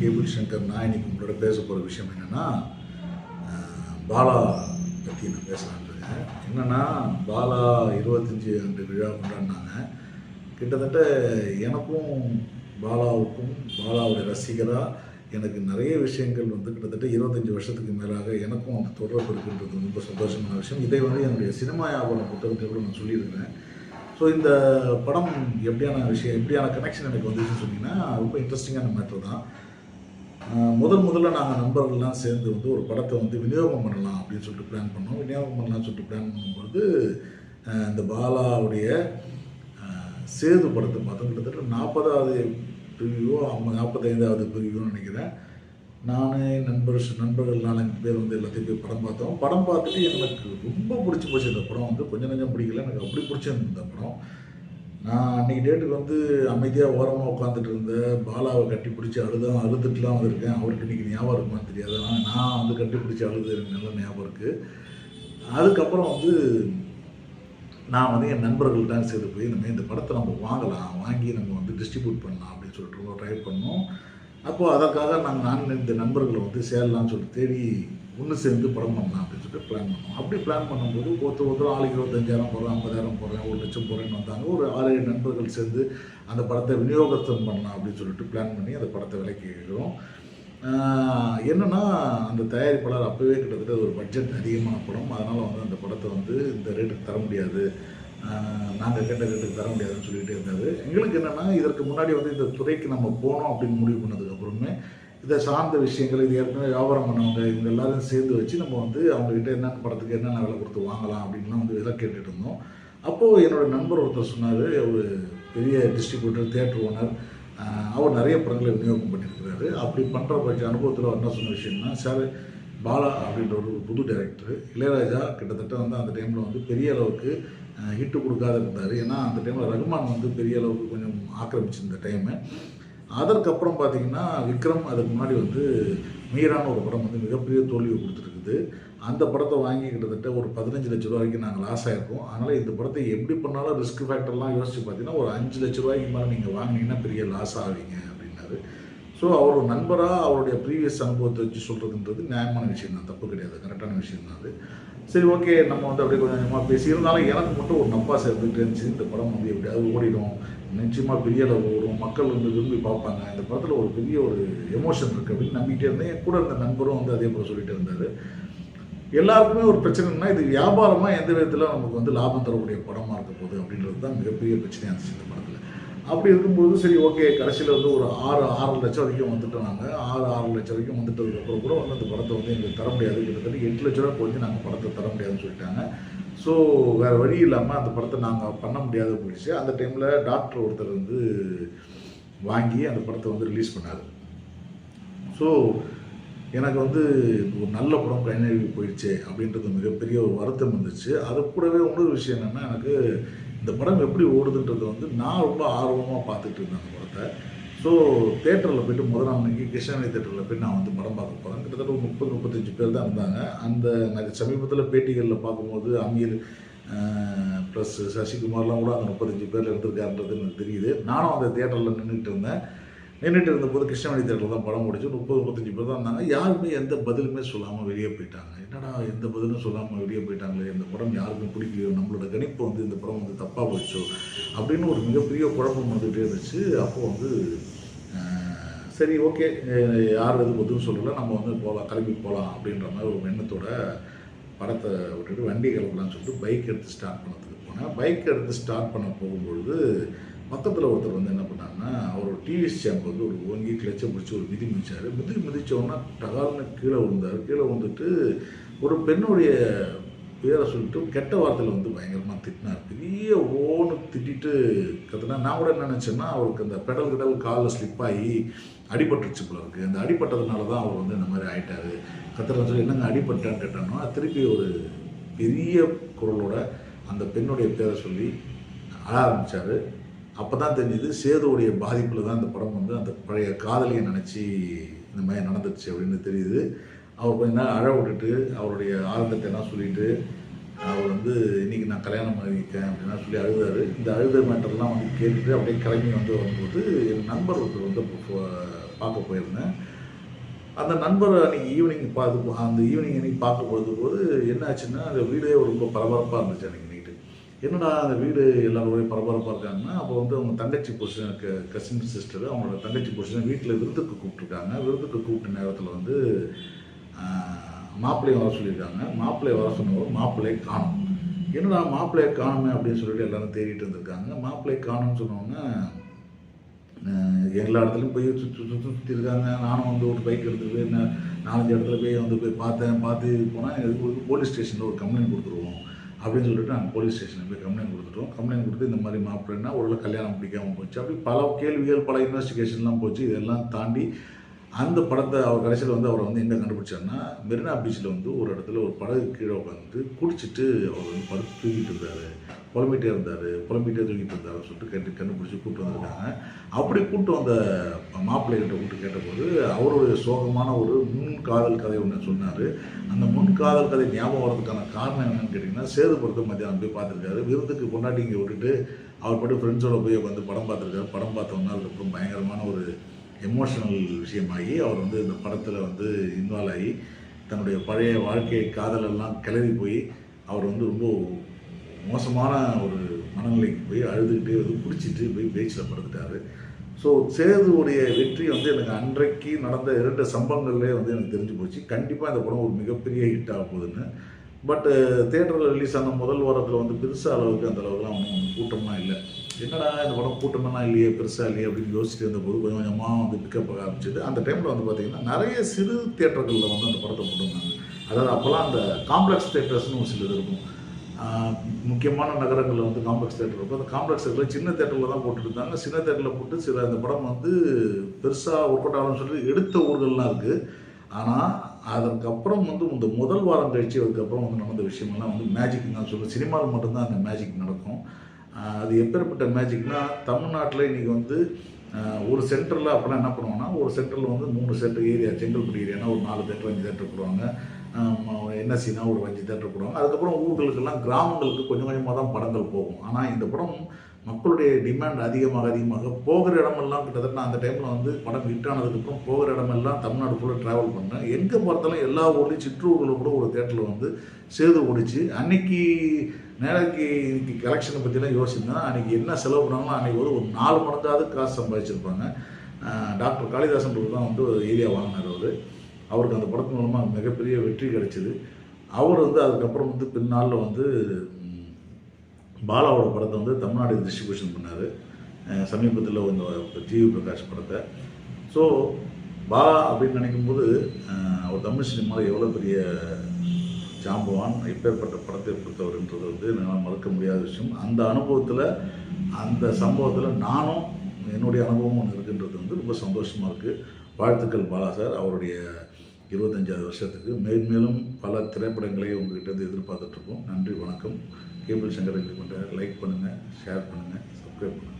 Cable Shankar நான் இன்றைக்கி உங்களோட பேச போகிற விஷயம் என்னென்னா பாலா பற்றி நான் பேசலான்னு என்னென்னா பாலா இருபத்தஞ்சி ஆண்டு விழா கொண்டாடினாங்க. கிட்டத்தட்ட எனக்கும் பாலாவுக்கும் பாலாவுடைய ரசிகராக எனக்கு நிறைய விஷயங்கள் வந்து கிட்டத்தட்ட இருபத்தஞ்சி வருஷத்துக்கு மேலாக எனக்கும் அந்த தொடர்பு இருக்குன்றது ரொம்ப சந்தோஷமான விஷயம். இதை வந்து என்னுடைய சினிமா வியாபாரம் புத்தகத்தை கூட நான் சொல்லியிருக்கிறேன். ஸோ இந்த படம் எப்படியான விஷயம் எப்படியான கனெக்ஷன் எனக்கு வந்துச்சுன்னு சொன்னீங்கன்னா ரொம்ப இன்ட்ரெஸ்டிங்கான மேட்டர் தான். முதல் முதல்ல நாங்கள் நண்பர்கள்லாம் சேர்ந்து வந்து ஒரு படத்தை வந்து விநியோகம் பண்ணலாம் அப்படின்னு சொல்லிட்டு பிளான் பண்ணோம். விநியோகம் பண்ணலாம்னு சொல்லிட்டு பிளான் பண்ணும்போது இந்த பாலாவுடைய சேது படத்தை பார்த்தோம். கிட்டத்தட்ட நாற்பதாவது பிரிவியோ அம்மா நாற்பத்தைந்தாவது பிரிவியோன்னு நினைக்கிறேன். நான் நண்பர் நண்பர்கள் நாலஞ்சு பேர் வந்து எல்லாத்தையும் போய் படம் பார்த்தோம். படம் பார்த்துட்டு எனக்கு ரொம்ப பிடிச்சி போச்சு இந்த படம் வந்து. கொஞ்சம் கொஞ்சம் பிடிக்கல. எனக்கு அப்படி பிடிச்சிருந்த இந்த படம். நான் அன்றைக்கி டேட்டுக்கு வந்து அமைதியாக ஓரமாக உட்காந்துட்டு இருந்தேன். பாலாவை கட்டி பிடிச்சி அழுதான். அழுதுட்டுலாம் வந்திருக்கேன். அவருக்கு இன்றைக்கி ஞாபகம் இருக்குமான்னு தெரியாது. ஆனால் நான் வந்து கட்டி பிடிச்சி அழுது எனக்கு நல்ல ஞாபகம் இருக்குது அதுக்கப்புறம் வந்து நான் வந்து என் நண்பர்கள்ட்ட சேர்த்து போய் இனிமேல் இந்த படத்தை நம்ம வாங்கலாம். வாங்கி நம்ம வந்து டிஸ்ட்ரிபியூட் பண்ணலாம் அப்படின்னு சொல்லிட்டு ரொம்ப ட்ரை பண்ணோம். அப்போது அதற்காக நாங்கள் நான் இந்த நண்பர்களை வந்து சேரலாம்னு சொல்லிட்டு தேடி ஒன்று சேர்ந்து படம் பண்ணலாம் அப்படின்னு சொல்லிட்டு பிளான் பண்ணோம். அப்படி பிளான் பண்ணும்போது ஒருத்தர் ஒருத்தர் ஆளுக்கு இருபத்தஞ்சாயிரம் போடுறேன் ஐம்பதாயிரம் போடுறேன் ஒரு லட்சம் போடுறேன்னு வந்தாங்க. ஒரு ஆறு ஏழு நண்பர்கள் சேர்ந்து அந்த படத்தை விநியோகத்தம் பண்ணலாம் அப்படின்னு சொல்லிட்டு பிளான் பண்ணி அந்த படத்தை விலைக்கு கேட்குறோம் என்னென்னா அந்த தயாரிப்பாளர் அப்போவே கிட்டத்தட்ட ஒரு பட்ஜெட் அதிகமான படம். அதனால் வந்து அந்த படத்தை வந்து இந்த ரேட்டுக்கு தர முடியாது. நாங்கள் கேட்ட ரேட்டுக்கு தர முடியாதுன்னு சொல்லிகிட்டே இருந்தார். எங்களுக்கு என்னென்னா இதற்கு முன்னாடி வந்து இந்த துறைக்கு நம்ம போனோம் அப்படின்னு முடிவு பண்ணதுக்கப்புறமே இதை சார்ந்த விஷயங்கள் இது ஏற்கனவே வியாபாரம் பண்ணவங்க இவங்க எல்லாரும் சேர்ந்து வச்சு நம்ம வந்து அவங்ககிட்ட என்னென்ன படத்துக்கு என்னென்ன விலை கொடுத்து வாங்கலாம் அப்படின்லாம் வந்து விலை கேட்டுட்டு இருந்தோம். அப்போது என்னோட நண்பர் ஒருத்தர் சொன்னார் ஒரு பெரிய டிஸ்ட்ரிபியூட்டர் தேட்டர் ஓனர் அவர் நிறைய படங்களை விநியோகம் பண்ணியிருக்கிறாரு. அப்படி பண்ணுற பட்ச அனுபவத்தில் என்ன சொன்ன விஷயம்னா சார் பாலா அப்படின்ற ஒரு புது டைரக்டர் இளையராஜா கிட்டத்தட்ட வந்து அந்த டைமில் வந்து பெரிய அளவுக்கு ஹிட்டு கொடுக்காத இருந்தார். ஏன்னா அந்த டைமில் ரகுமான் வந்து பெரிய அளவுக்கு கொஞ்சம் ஆக்கிரமிச்சிருந்த டைமு அதற்கப்புறம் பார்த்தீங்கன்னா விக்ரம் அதுக்கு முன்னாடி வந்து மீரான ஒரு படம் வந்து மிகப்பெரிய தோல்வியை கொடுத்துருக்குது. அந்த படத்தை வாங்கி கிட்டத்தட்ட ஒரு பதினஞ்சு லட்ச ரூபா வரைக்கும் நாங்கள் லாஸ் ஆகிருக்கோம் அதனால் இந்த படத்தை எப்படி பண்ணாலும் ரிஸ்க் ஃபேக்டர்லாம் யோசிச்சு பார்த்தீங்கன்னா ஒரு அஞ்சு லட்ச ரூபாய்க்கு மேலே நீங்கள் வாங்கினீங்கன்னா பெரிய லாஸ் ஆவீங்க அப்படின்னாரு. ஸோ அவரோட நண்பராக அவருடைய ப்ரீவியஸ் அனுபவத்தை வச்சு சொல்கிறதுன்றது நியாயமான விஷயம் தான். தப்பு கிடையாது. கரெக்டான விஷயம் தான் அது. சரி ஓகே நம்ம வந்து அப்படியே கொஞ்சம் கொஞ்சமாக பேசி இருந்தாலும் எனக்கு மட்டும் ஒரு நம்பா இருந்துகிட்டு இருந்துச்சு. இந்த படம் வந்து எப்படியாவது ஓடிடும் நிச்சயமாக பெரிய அளவு ஓடும் மக்கள் வந்து விரும்பி பார்ப்பாங்க. இந்த படத்தில் ஒரு பெரிய ஒரு எமோஷன் இருக்குது அப்படின்னு நம்பிக்கிட்டே இருந்தேன். என் கூட இருந்த நண்பரும் வந்து அதே போல் சொல்லிட்டு இருந்தார். எல்லாருக்குமே ஒரு பிரச்சனைனா இது வியாபாரமாக எந்த விதத்தில் நமக்கு வந்து லாபம் தரக்கூடிய படமாக இருக்க போகுது அப்படின்றது தான் மிகப்பெரிய பிரச்சனையாக இருந்துச்சு இந்த படம். அப்படி இருக்கும்போது சரி ஓகே கடைசியில் வந்து ஒரு ஆறு ஆறு லட்சம் வரைக்கும் வந்துட்டோம் நாங்கள் ஆறு ஆறு லட்சம் வரைக்கும் வந்துட்டதுக்கப்புறம் கூட வந்து அந்த படத்தை வந்து எங்களுக்கு தர முடியாது. கிட்டத்தட்ட எட்டு லட்ச ரூபா கொஞ்சம் நாங்கள் படத்தை தர முடியாதுன்னு சொல்லிட்டாங்க. ஸோ வேறு வழி இல்லாமல் அந்த படத்தை நாங்கள் பண்ண முடியாத போயிடுச்சு. அந்த டைமில் டாக்டர் ஒருத்தர் வந்து வாங்கி அந்த படத்தை வந்து ரிலீஸ் பண்ணார். ஸோ எனக்கு வந்து ஒரு நல்ல படம் கைநழுவி போயிடுச்சு அப்படின்றது மிகப்பெரிய ஒரு வருத்தம் இருந்துச்சு அது கூடவே இன்னொரு விஷயம் என்னென்னா எனக்கு இந்த படம் எப்படி ஓடுதுன்றது வந்து நான் ரொம்ப ஆர்வமாக பார்த்துட்டு இருந்தேன் அந்த படத்தை. ஸோ தேட்டரில் போயிட்டு முதல் நாள் அன்னைக்கு கிருஷ்ணாணி தேட்டரில் போய் நான் வந்து படம் பார்க்க போகிறேன் கிட்டத்தட்ட ஒரு முப்பது முப்பத்தஞ்சு பேர் தான் இருந்தாங்க. அந்த நான் சமீபத்தில் பேட்டிகளில் பார்க்கும்போது அமீர் ப்ளஸ் சசிகுமார்லாம் கூட அந்த முப்பத்தஞ்சு பேரில் இருந்திருக்காருன்றது எனக்கு தெரியுது. நானும் அந்த தேட்டரில் நின்றுட்டு இருந்தேன். நின்றுட்டு இருந்தபோது கிருஷ்ணமணி தேட்டரில் தான் படம் முடிச்சு முப்பது முப்பத்தஞ்சு பேர் தான் இருந்தாங்க. யாருமே எந்த பதிலுமே சொல்லாமல் வெளியே போயிட்டாங்க. என்னடா எந்த பதிலும் சொல்லாமல் வெளியே போயிட்டாங்களே இந்த படம் யாருக்கும் பிடிக்கலையோ நம்மளோட கணிப்பு வந்து இந்த படம் வந்து தப்பாக போச்சோ அப்படின்னு ஒரு மிகப்பெரிய குழப்பம் வந்துகிட்டே இருந்துச்சு. அப்போது வந்து சரி ஓகே யார் எதுவும் பதிலும் சொல்லலை நம்ம வந்து போகலாம் கிளம்பி போகலாம் அப்படின்ற மாதிரி ஒரு எண்ணத்தோட படத்தை விட்டுட்டு வண்டி கிளம்பலாம்னு சொல்லிட்டு பைக் எடுத்து ஸ்டார்ட் பண்ணதுக்கு போனேன். பைக் எடுத்து ஸ்டார்ட் பண்ண போகும்பொழுது பக்கத்தில் ஒருத்தர் வந்து என்ன பண்ணாங்கன்னா அவர் டிவிஎஸ் சேம்பு வந்து ஒரு ஓங்கி கிளச்சை பிடிச்சி ஒரு மிதி மிதிச்சார். மிதி மிதிச்சோன்னா டகால்னு கீழே விழுந்தார். கீழே வந்துட்டு ஒரு பெண்ணுடைய பேரை சொல்லிட்டு கெட்ட வார்த்தையில் வந்து பயங்கரமாக திட்டினார். பெரிய ஓன்னு திட்டிட்டு கற்றுனா நான் கூட என்ன நினச்சேன்னா அவருக்கு அந்த பெடல் கிடல் காலில் ஸ்லிப் ஆகி அடிபட்டுருச்சு போல இருக்கு. அந்த அடிபட்டதுனால தான் அவர் வந்து இந்த மாதிரி ஆயிட்டாரு. கத்துறன்னு சொல்லி என்னங்க அடிபட்டான்னு கேட்டானோ திருப்பி ஒரு பெரிய குரலோட அந்த பெண்ணுடைய பேரை சொல்லி அழ ஆரம்பித்தார் அப்போ தான் தெரிஞ்சுது சேதுவுடைய பாதிப்பில் தான் இந்த படம் வந்து அந்த பழைய காதலியை நினச்சி இந்த மாதிரி நடந்துச்சு அப்படின்னு தெரியுது. அவர் கொஞ்ச நேரம் அழ விட்டுட்டு அவருடைய ஆனந்தத்தை எல்லாம் சொல்லிட்டு அவர் வந்து இன்னைக்கு நான் கல்யாணம் பண்ணியிருக்கேன் அப்படின்னா சொல்லி அழுதாரு. இந்த அழுத மேட்டர்லாம் வந்து கேட்டுட்டு அப்படியே கிளம்பி வந்து வரும்போது என் நண்பர் ஒருத்தர் வந்து பார்க்க போயிருந்தேன். அந்த நண்பர் அன்றைக்கி ஈவினிங் பார்த்து அந்த ஈவினிங் அன்றைக்கி பார்க்க போகிறது போது என்ன ஆச்சுன்னா அந்த வீடே ரொம்ப பரபரப்பாக இருந்துச்சு அன்றைக்கி என்னடா அந்த வீடு எல்லாரும் பரபரப்பாக இருக்காங்கன்னா அப்போ வந்து அவங்க தங்கச்சி புருஷன் கசின் சிஸ்டர் அவங்களோட தங்கச்சி புருஷன் வீட்டில் விருந்துக்கு கூப்பிட்ருக்காங்க விருந்துக்கு கூப்பிட்ட நேரத்தில் வந்து மாப்பிள்ளையை வர சொல்லியிருக்காங்க. மாப்பிள்ளையை வர சொன்னவர் மாப்பிள்ளையை காணும். என்னடா மாப்பிள்ளையை காணுமே அப்படின்னு சொல்லிட்டு எல்லாரும் தேடிட்டு இருந்திருக்காங்க. மாப்பிள்ளையை காணும்னு சொன்னோன்னே எல்லா இடத்துலையும் போய் சுற்றி சுற்றி சுற்றி இருக்காங்க. நானும் வந்து ஒரு பைக் எடுத்துகிட்டு போய் நாலஞ்சு இடத்துல போய் வந்து போய் பார்த்தேன். பார்த்து போனால் போலீஸ் ஸ்டேஷனில் ஒரு கம்ப்ளைண்ட் கொடுத்துருவோம். அப்படின்னு சொல்லிட்டு நாங்கள் போலீஸ் ஸ்டேஷனில் போய் கம்ப்ளைண்ட் கொடுத்துட்டோம். கம்ப்ளைண்ட் கொடுத்து இந்த மாதிரி மாப்பிள்ளைன்னா ஒரு கல்யாணம் பிடிக்காமல் போச்சு. அப்படி பல கேள்விகள் பல இன்வெஸ்டிகேஷன்லாம் போச்சு. இதெல்லாம் தாண்டி அந்த படத்தை அவர் கடைசியில் வந்து அவரை வந்து எங்கே கண்டுபிடிச்சாருன்னா மெரினா பீச்சில் வந்து ஒரு இடத்துல ஒரு படகு கீழே உட்காந்து குடிச்சிட்டு அவர் வந்து படுத்து தூக்கிட்டு இருந்தார். புலம்பிட்டே இருந்தார் புலம்பிட்டே தூங்கிட்டு இருந்தார் சொல்லிட்டு கேட்டு கண்டுபிடிச்சி கூப்பிட்டு வந்திருக்காங்க. அப்படி கூப்பிட்டு வந்த மாப்பிள்ளைகிட்ட கூப்பிட்டு கேட்டபோது அவருடைய சோகமான ஒரு முன் காதல் கதை ஒன்று சொன்னார். அந்த முன் காதல் கதை ஞாபகம் வர்றதுக்கான காரணம் என்னன்னு கேட்டிங்கன்னா சேதுபுரத்தை மத்தியானம் போய் பார்த்துருக்காரு. விருந்துக்கு பொண்டாட்டி இங்கே விட்டுட்டு அவர் பாட்டு ஃப்ரெண்ட்ஸோட போய் வந்து படம் பார்த்துருக்காரு. படம் பார்த்தோன்னா அதுக்கப்புறம் பயங்கரமான ஒரு எமோஷனல் விஷயமாகி அவர் வந்து இந்த படத்தில் வந்து இன்வால்வ் ஆகி தன்னுடைய பழைய வாழ்க்கை காதலெல்லாம் கிளறி போய் அவர் வந்து ரொம்ப மோசமான ஒரு மனநிலைக்கு போய் அழுதுகிட்டே அது குடிச்சிட்டு போய் பேச்சில் படுத்துட்டாரு. ஸோ சேதுவுடைய வெற்றி வந்து எனக்கு அன்றைக்கு நடந்த இரண்டு சம்பவங்கள்லேயே வந்து எனக்கு தெரிஞ்சு போச்சு. கண்டிப்பாக இந்த படம் ஒரு மிகப்பெரிய ஹிட் ஆக போகுதுன்னு. பட்டு தேட்டரில் ரிலீஸ் ஆன முதல் வாரத்தில் வந்து பெருசாக அளவுக்கு அந்த அளவுக்குலாம் ஒன்றும் கூட்டமாக இல்லை. என்னடா இந்த படம் கூட்டமெல்லாம் இல்லையே பெருசாக இல்லையே அப்படின்னு யோசிச்சுட்டு இருந்தபோது கொஞ்சம் கொஞ்சமாக வந்து பிக்கப் ஆக ஆரம்பிச்சது. அந்த டைமில் வந்து பார்த்திங்கன்னா நிறைய சிறு தேட்டர்களில் வந்து அந்த படத்தை போட்டிருந்தாங்க அதாவது அப்போல்லாம் அந்த காம்ப்ளெக்ஸ் தேட்டர்ஸ்னு ஒரு சிலது இருக்கும். முக்கியமான நகரங்களில் வந்து காம்ப்ளெக்ஸ் தேட்டர் இருக்கும். அந்த காம்ப்ளெக்ஸ் தேட்டரில் சின்ன தேட்டரில் தான் போட்டுருந்தாங்க. சின்ன தேட்டரில் போட்டு சில அந்த படம் வந்து பெருசாக ஒர்க் அவுட் ஆகணும்னு சொல்லி எடுத்த ஊர்கள்லாம் இருக்குது ஆனால் அதற்கப்புறம் வந்து இந்த முதல் வாரம் கழிச்சு அதுக்கப்புறம் வந்து நடந்த விஷயமெல்லாம் வந்து மேஜிக் தான் சொல்லுவேன் சினிமாவில் மட்டும்தான் அந்த மேஜிக் நடக்கும். அது எப்பேற்பட்ட மேஜிக்னா தமிழ்நாட்டில் இன்றைக்கி வந்து ஒரு சென்டரில் அப்படின்னா என்ன பண்ணுவாங்கன்னா ஒரு சென்டரில் வந்து மூணு சென்டர் ஏரியா செங்கல்பட்டு ஏரியானா ஒரு நாலு தேட்டர் அஞ்சு தேட்டர் போடுவாங்க. என்எஸ்சினா ஒரு அஞ்சு தேட்டர் போடுவாங்க அதுக்கப்புறம் ஊர்களுக்கெல்லாம் கிராமங்களுக்கு கொஞ்சம் கொஞ்சமாக தான் படங்கள் போகும். ஆனால் இந்த படம் மக்களுடைய டிமாண்ட் அதிகமாக அதிகமாக போகிற இடமெல்லாம் கிட்டத்தட்ட நான் அந்த டைமில் வந்து படம் ஹிட் ஆனதுக்கப்புறம் போகிற இடமெல்லாம் தமிழ்நாடு ஃபுல்லாக ட்ராவல் பண்ணேன். எங்கே பார்த்தாலும் எல்லா ஊர்லேயும் சிற்றூர்களில் கூட ஒரு தேட்டரில் வந்து சேது ஓடிச்சு. அன்னைக்கு நேரக்கு இன்னைக்கு கலெக்ஷனை பற்றிலாம் யோசிச்சேன்னா அன்றைக்கி என்ன செலவு பண்ணாங்களோ அன்றைக்கி ஒரு ஒரு நாலு மடங்காவது காசு சம்பாதிச்சிருப்பாங்க. டாக்டர் காளிதாசன் தான் வந்து ஒரு ஏரியா வாங்கினார் அவர். அவருக்கு அந்த படத்து மூலமாக மிகப்பெரிய வெற்றி கிடைச்சிது. அவர் வந்து அதுக்கப்புறம் வந்து பின்னாளில் வந்து பாலாவோட படத்தை வந்து தமிழ்நாடு டிஸ்ட்ரிபியூஷன் பண்ணார். சமீபத்தில் கொஞ்சம் ஜிவி பிரகாஷ் படத்தை. ஸோ பாலா அப்படின்னு நினைக்கும்போது அவர் தமிழ் சினிமாவில் எவ்வளோ பெரிய ஜாம்பவான் இப்பேற்பட்ட படத்தை கொடுத்தவர்ன்றது வந்து என்னால் மறக்க முடியாத விஷயம். அந்த அனுபவத்தில் அந்த சம்பவத்தில் நானும் என்னுடைய அனுபவம் ஒன்று இருக்குன்றது வந்து ரொம்ப சந்தோஷமாக இருக்குது வாழ்த்துக்கள் பாலா சார். அவருடைய இருபத்தஞ்சாவது வருஷத்துக்கு மேன்மேலும் பல திரைப்படங்களை உங்ககிட்ட எதிர்பார்த்துட்ருக்கோம் நன்றி வணக்கம். கேபிள் சங்கர் லைக் பண்ணுங்கள் ஷேர் பண்ணுங்கள் சப்ஸ்கிரைப் பண்ணுங்கள்